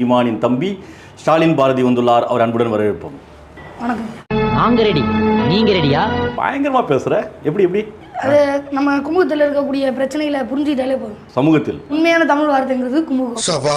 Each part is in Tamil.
சீமானின் தம்பி ஸ்டாலின் பாரதி வந்துள்ளார். அவர் அன்புடன் வரவேற்போம். வணக்கம். நாங்க ரெடி நீங்க ரெடியா பயங்கரமா பேசுற. எப்படி எப்படி? அது நம்ம குமுகத்தில் இருக்கக்கூடிய பிரச்சனைகளை புரிஞ்சுக்கிட்டாலே போதும். சமூகத்தில். உண்மையான தமிழ் வார்த்தைங்கிறது குமுகம்.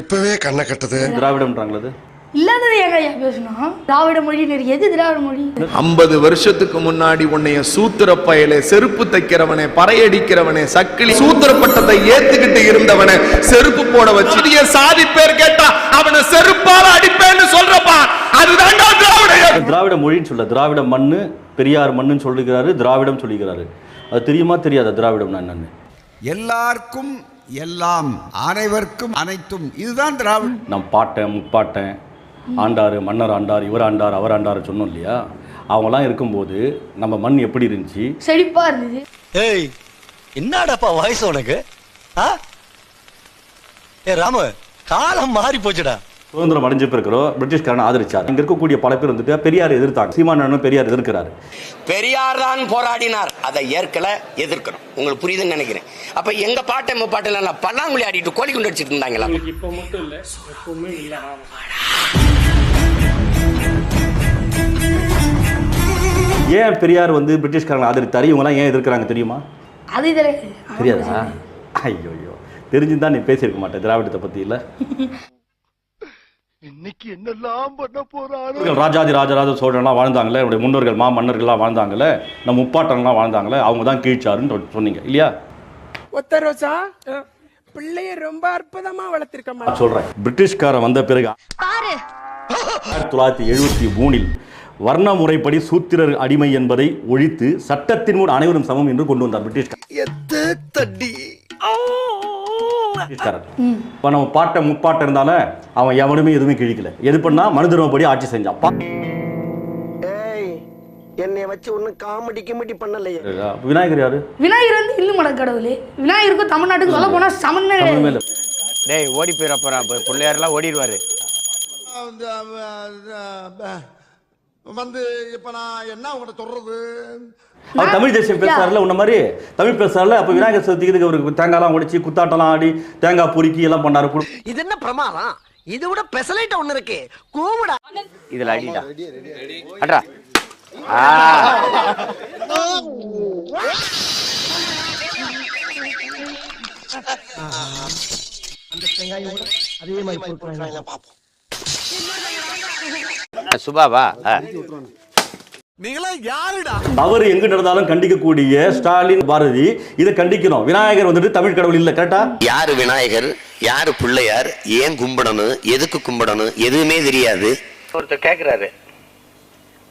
இப்பவே கண்ணை கட்டுது. திராவிடம்ன்றாங்களா அது? இல்லாததை ஏங்க ஐயா பேசணும்? திராவிட மொழி எது திராவிட மொழி? ஐம்பது வருஷத்துக்கு முன்னாடி உன்னைய சூத்திர பயலே செருப்பு தைக்கிறவனே பறையடிக்கிறவனே சக்கிலி சூத்திர பட்டத்தை ஏத்துக்கிட்டு இருந்தவனை செருப்பு போட வச்சு சாதி பேர் கேட்டா அவனை செருப்பால அடிப்பேன்னு சொல்றப்பா. அதுதான் திராவிட திராவிட மொழின்னு சொல்ல திராவிட மண்ணு பெரியார் மண்ணுன்னு சொல்லுகிறாரு திராவிடம் சொல்லுகிறாரு. அது தெரியுமா தெரியாதா திராவிடம்னா என்னன்னு? எல்லாருக்கும் எல்லாம் அனைவருக்கும் அனைத்தும் இதுதான் திராவிட நம் பாட்டன் முப்பாட்டன். ஆண்டார் மன்னர் ஆண்டார் இவர் ஆண்டார் அவர் ஆண்டார் சொன்னோம் இல்லையா? அவங்களாம் இருக்கும்போது நம்ம மண் எப்படி இருந்துச்சு? செழிப்பா இருந்தது. ஏய் என்னடாப்பா வயசு உனக்கு? ஆ? ஏ ராமு காலம் மாறி போச்சுடா சுதந்திரம் அடைஞ்சு பிறக்கிறோம் பிரிட்டிஷ்காரனை ஆதரிச்சார். இங்க இருக்கக்கூடிய பல பேர் வந்துட்டு பெரியார் எதிர்த்தாங்க. சீமானனும் பெரியார் எதிர்க்கிறாரு. பெரியார் தான் போராடினார். அதை ஏற்கல எதிர்க்கிறோம் உங்களுக்கு புரியுதுன்னு நினைக்கிறேன். அப்ப எங்க பாட்டை முப்பாட்டில் நான் பல்லாங்குழி ஆடிட்டு கோழி குண்டு அடிச்சிட்டு இருந்தாங்களா? ஏன் பெரியார் வந்து பிரிட்டிஷ்காரனை ஆதரித்தாரு? இவங்கெல்லாம் ஏன் எதிர்க்கிறாங்க தெரியுமா? அது தெரியாதா? ஐயோ ஐயோ தெரிஞ்சுதான் நீ பேசியிருக்க மாட்டேன் திராவிடத்தை பத்தி இல்ல? இன்னைக்கு என்னெல்லாம் பண்ண போறாரு? ராஜாதி ராஜராஜ சோழன்லாம் வாழ்ந்தாங்களே என்னுடைய முன்னோர்கள் மா மன்னர்கள்லாம் வாழ்ந்தாங்களே நம்ம முப்பாட்டன்லாம் வாழ்ந்தாங்களே அவங்க தான் கீழ்ச்சாருன்னு சொன்னீங்க இல்லையா? ஒத்த ரோசா பிள்ளைய ரொம்ப அற்புதமா வளர்த்திருக்கமா நான் சொல்றேன் பிரிட்டிஷ்காரன் வந்த பிறகு ஆயிரத்தி தொள்ளாயிரத்தி எழுபத்தி மூணில் வர்ண முறைப்படி சூத்திரர் அடிமை என்பதை ஒழித்து சட்டத்தின் முன் அனைவரும் சமம் என்று கொண்டு வந்தார் பிரிட்டிஷ்காரர். தட்டி பிரிட்டிஷ்காரர் இப்போ நம்ம பாட்டை முப்பாட்டை இருந்தாலும் அவன் எவனுமே எதுவுமே கிழிக்கல. எது பண்ணா மனுதர்மப்படி ஆட்சி செஞ்சான் என்னை வச்சு ஒன்னும் காமெடி கிமெடி பண்ணலையே. விநாயகர் யாரு? விநாயகர் வந்து இந்து மட கடவுள். விநாயகருக்கும் தமிழ்நாட்டுக்கும் சொல்ல போனா சமன்னே டேய் ஓடி போயிடப்போறான் பிள்ளையாரெல்லாம் ஓடிடுவாரு. வந்து இப்ப நான் என்ன உங்கள்கிட்ட சொல்றது? அவர் தமிழ் தேசியம் பேசுறாருல உன்ன மாதிரி? தமிழ் பேசுறாருல அப்ப விநாயகர் சதுர்த்திக்கு அவருக்கு தேங்காய்லாம் உடைச்சு குத்தாட்டம்லாம் ஆடி தேங்காய் பொறுக்கி எல்லாம் பண்ணாரு. குடு- இது என்ன பிரமாதம்? இது விட பெசலைட் ஒண்ணு இருக்கு. கூமுடா இதுல அடிடா அட்ரா. சுபாவா நீங்களா யாருடா? தவறு எங்கு நடந்தாலும் கண்டிக்கக்கூடிய ஸ்டாலின் பாரதி இதை கண்டிக்கணும். விநாயகர் வந்துட்டு தமிழ் கடவுள் இல்ல கரெக்டா யாரு விநாயகர்? யாரு பிள்ளையார்? ஏன் கும்பிடணும்? எதுக்கு கும்பிடணும்? எதுவுமே தெரியாது. ஒருத்தர் கேக்குறாரு.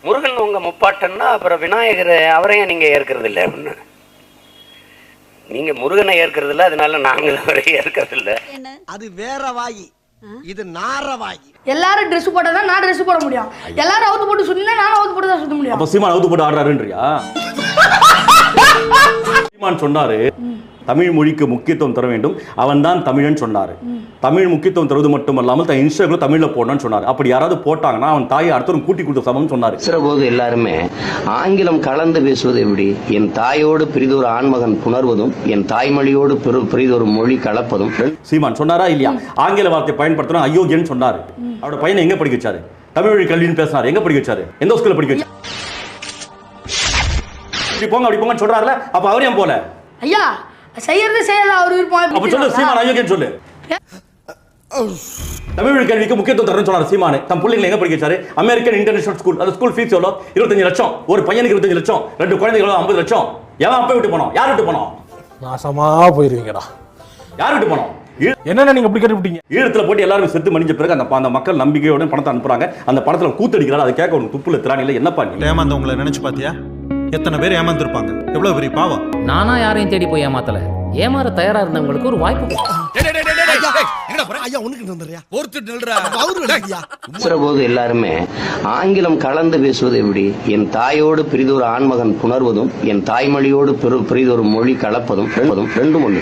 முருகன் உங்க முப்பாட்டன்னா அப்புறம் விநாயகர் அவரையும் நீங்க ஏற்கிறது இல்லை அப்படின்னு. நீங்க முருகனை ஏற்கிறது இல்லை அதனால நாங்கள் அவரை ஏற்கிறது இல்லை அது வேற வாயி. இது நார வாயி எல்லாரும் ட்ரெஸ் போட்டா தான் நான் ட்ரெஸ் போட முடியும். எல்லாரும் அவுத்து போட்டு சுத்தினா நானும் அவுத்து போட்டு தான் சுத்த முடியும். அப்ப சீமான் அவுத்து போட்டு ஆடுறாருன்றியா? சீமான் சொன்னாரு. தமிழ் மொழிக்கு முக்கியத்துவம் தர வேண்டும். அவன் தான் தமிழன் சொன்னாரு. தமிழ் முக்கியத்துவம் தருவது மட்டுமல்லாமல் தன் இன்ஸ்டாகிராம் தமிழ்ல போடணும்னு சொன்னாரு. அப்படி யாராவது போட்டாங்கன்னா அவன் தாயை அடுத்தவரும் கூட்டி கொடுத்த சமம் சொன்னாரு. பேசுற போது எல்லாருமே ஆங்கிலம் கலந்து பேசுவது எப்படி? என் தாயோடு பிரிதொரு ஆண்மகன் புணர்வதும் என் தாய்மொழியோடு பிற- பிரிதொரு மொழி கலப்பதும் சீமான் சொன்னாரா இல்லையா? ஆங்கில வார்த்தை பயன்படுத்தணும் அயோக்கியன்னு சொன்னாரு. அவரோட பையனை எங்க படிக்க வச்சாரு? தமிழ் வழி கல்வின்னு பேசினாரு. எங்க படிக்க வச்சாரு? எந்த ஸ்கூல்ல படிக்க வச்சாரு? இப்படி போங்க அப்படி போங்கன்னு சொல்றாருல அப்ப அவர் ஏன் போல? ஐயா செய்யறது செய்யல அவர் அப்ப சொல்லு சீமான் அயோக்கியன்னு சொல்லு. தமிழ் கல்விக்கு முக்கியத்துவம் தரணும்னு சொன்னாரு சீமானு. தம் பிள்ளைங்களை எங்க படிக்க வச்சாரு? அமெரிக்கன் இன்டர்நேஷனல் ஸ்கூல் அந்த ஸ்கூல் ஃபீஸ் எவ்வளோ இருபத்தஞ்சு லட்சம். ஒரு பையனுக்கு இருபத்தஞ்சு லட்சம். ரெண்டு குழந்தைகளும் ஐம்பது லட்சம். எவன் அப்ப விட்டு போனோம் யார் விட்டு போனோம் நாசமா போயிருவீங்கடா. யார் விட்டு போனோம் என்னென்ன நீங்க இப்படி கட்டிவிட்டீங்க ஈழத்துல போட்டு எல்லாரும் செத்து மடிஞ்ச பிறகு அந்த அந்த மக்கள் நம்பிக்கையோட பணத்தை அனுப்புறாங்க. அந்த பணத்துல கூத்தடிக்கிறாரு அதை கேட்க உனக்கு துப்புல திராணி இல்லை. என்னப்பா நீ? ஏமாந்தவங்களை நினைச்சு பாத்தியா? எத்தனை பேர் ஏமாந்துருப்பாங்க? எவ்வளவு பெரிய பாவம்? நானா யாரையும் தேடி போய் ஏமாத்தல. ஏமாற தயாரா இருந்தவங்களுக்கு ஒரு வாய்ப்பு போது எல்லாருமே ஆங்கிலம் கலந்து பேசுவது எப்படி? என் தாயோடு பிரிதொரு ஆண்மகன் புணர்வதும் என் தாய்மொழியோடு பிற- பிரிதொரு மொழி கலப்பதும் ரெண்டும்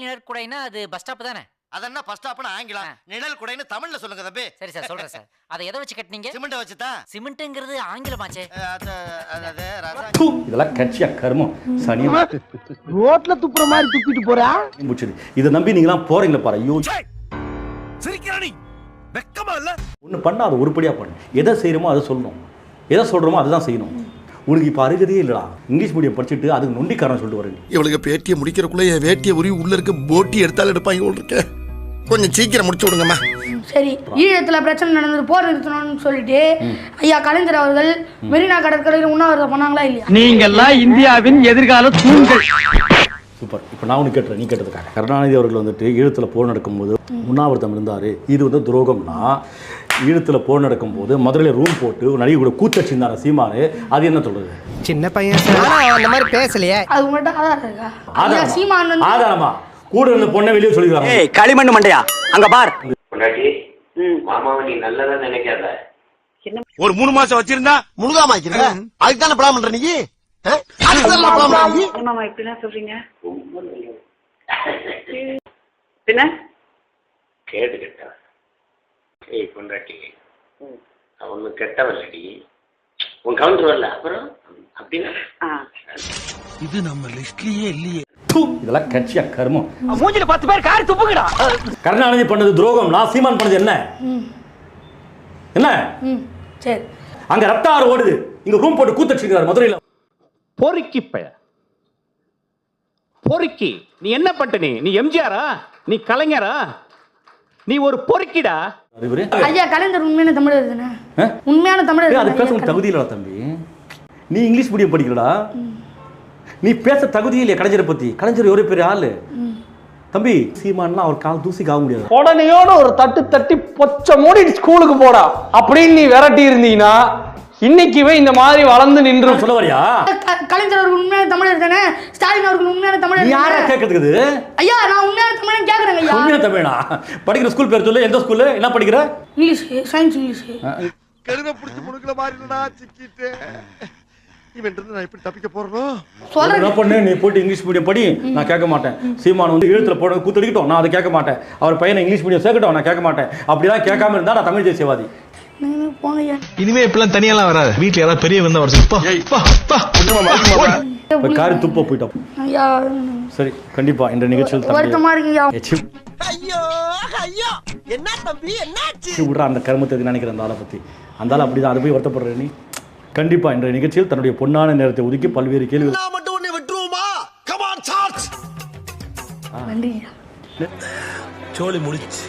நிழற்குடைனா அது பஸ் ஸ்டாப் தானே? அதென்ன ஃபர்ஸ்ட் ஸ்டாப்னு ஆங்கிலம் நிழல் குடைன்னு தமிழ்ல சொல்லுங்க தம்பி. சரி சார் சொல்றேன் சார். அதை எதை வச்சு கட்டினீங்க? சிமெண்ட் வச்சு தான் சிமெண்ட்ங்கிறது ஆங்கிலமாச்சே இதெல்லாம் கட்சியா கர்மம். சனி ரோட்ல துப்புற மாதிரி துப்பிட்டு போறா? முடிச்சது இதை நம்பி நீங்களாம் போறீங்களா பாரு. ஐயோ. சிரிக்கிறானி வெக்கமா இல்ல? ஒன்று பண்ண அதை உருப்படியாக பண்ணு. எதை செய்கிறோமோ அதை சொல்லணும். எதை சொல்கிறோமோ அதுதான் செய்யணும். உனக்கு இப்போ அருகதையே இல்லைடா. இங்கிலீஷ் மீடியம் படிச்சுட்டு அதுக்கு நொண்டிக்காரன் சொல்லிட்டு வரேன் இவளுக்கு பேட்டியை முடிக்கிறக்குள்ள என் வேட்டியை உரி உள்ள இருக்க போட்டி எடுத்தாலும் எடுப்பாங்க போல் இருக்க. கொஞ்சம் சீக்கிரம் முடிச்சு விடுங்கம்மா. சரி. ஈழத்துல பிரச்சனை நடந்தது போர் நிறுத்தணும்னு சொல்லிட்டு ஐயா கலைஞர் அவர்கள் மெரினா கடற்கரையில் உண்ணாவிரதம் பண்ணாங்களா இல்லையா? நீங்கெல்லாம் இந்தியாவின் எதிர்கால தூண்கள். சூப்பர். இப்போ நான் ஒன்று கேட்டுறேன் நீ கேட்டதுக்காக. கருணாநிதி அவர்கள் வந்துட்டு ஈழத்தில் போர் நடக்கும்போது உண்ணாவிரதம் இருந்தார். இது வந்து துரோகம்னா ஈழத்தில் போர் நடக்கும்போது மதுரையில் ரூம் போட்டு ஒரு நடிகை கூட கூத்தச்சிருந்தாரு சீமானு? அது என்ன சொல்றது? சின்ன பையன் அந்த மாதிரி பேசலையே. அது உங்கள்கிட்ட ஆதாரம் இருக்கா? ஆதாரமா? கூட இருந்த பொண்ணை வெளியே சொல்லிடுறாங்க. களிமண் மண்டையா? அங்க பார். பொண்டாட்டி மாமாவை நீ நல்லதா நினைக்காத. ஒரு மூணு மாசம் வச்சிருந்தா முழுகாம ஆக்கிருக்க அதுக்கு தானே பிளான் பண்ற நீ? மாமா இப்படிலாம் சொல்றீங்க. பின்ன? கேடு கெட்ட ஏய் பொண்டாட்டி அவனு கெட்டவல்லடி. உன் கவுண்டர் வரல. அப்புறம்? அப்படின்னா? இது நம்ம லிஸ்ட்லயே இல்லையே. இதெல்லாம் கட்சியா கர்மம். மூஞ்சில பத்து பேர் காரி துப்புங்கடா. கருணாநிதி பண்ணது துரோகம் நான் சீமான் பண்ணது என்ன? என்ன? ம் சரி. அங்க ரத்த ஆறு ஓடுது. இங்க ரூம் போட்டு கூத்தச்சிருக்காரு மதுரையில். பொறுக்கி பய. பொறுக்கி. நீ என்ன பட்ட நீ? நீ எம்ஜிஆரா? நீ கலைஞரா? நீ ஒரு பொறுக்கிடா? ஐயா கலைஞர் உண்மையான தமிழர் தானே? உண்மையான தமிழர் அது பேச ஐயா உனக்கு தகுதி இல்லடா தம்பி. நீ இங்கிலீஷ் மீடியம் படிக்கலடா. நீ பேச தகுதி இல்லையா கலைஞரை பத்தி. கலைஞர் எவ்வளவு பெரிய ஆளு? தம்பி சீமான்லாம் அவர் கால் தூசிக்கு ஆக முடியாது. உடனையோட ஒரு தட்டு தட்டி பொச்ச மூடி ஸ்கூலுக்கு போடா. அப்படின்னு நீ விரட்டி இருந்தீங்கன்னா இன்னைக்குவே இந்த மாதிரி வளர்ந்து நின்று சொல்ல வரியா கலைஞர் அவர்கள் உண்மையான தமிழர் தானே? ஸ்டாலின் அவர்கள் உண்மையான தமிழர் யாரா? கேட்கறதுக்கு இது? ஐயா நான் உண்மையான தமிழன் கேக்குறேங்க ஐயா. உண்மையா தமிழா படிக்கிற ஸ்கூல் பேர் சொல்லு எந்த ஸ்கூல்ல என்ன படிக்கிற? English science English. கருதை பிடிச்சி முடுக்கல மாதிரி சிக்கிட்டு. இவன் இருந்து நான் எப்படி தப்பிக்க போறனோ? சொல்றேன். என்ன பண்ணு நீ போயிட்டு இங்கிலீஷ் மீடியம் படி நான் கேட்க மாட்டேன். சீமான் வந்து எழுத்துல போட கூத்தடிக்கட்டும் நான் அதை கேட்க மாட்டேன். அவர் பையனை இங்கிலீஷ் மீடியம் சேர்க்கட்டும் நான் கேட்க மாட்டேன். அப்படிலாம் கேட்காம இருந்தா நான் தமிழ் தேசியவாதி. இனிமே இப்பெல்லாம் தனியெல்லாம் வராது. வீட்டுல யாராவது பெரிய வந்தா வர காரி துப்ப போயிட்டோம். சரி கண்டிப்பா இந்த நிகழ்ச்சியில் தன்னுடைய- வருத்தமா இருக்கு ஐயா ஏ, சி, ஐயோ ஐயோ. என்ன தம்பி என்னாச்சு? சி, விட்றா அந்த கர்மத்தை நினைக்கிற அந்த ஆளை பத்தி? அந்த ஆள் அப்படிதான் அது போய் வருத்தப்படுற நீ? கண்டிப்பா இன்றைய நிகழ்ச்சியில் தன்னுடைய பொன்னான நேரத்தை ஒதுக்கி பல்வேறு கேள்வி சோலி முடிச்சு.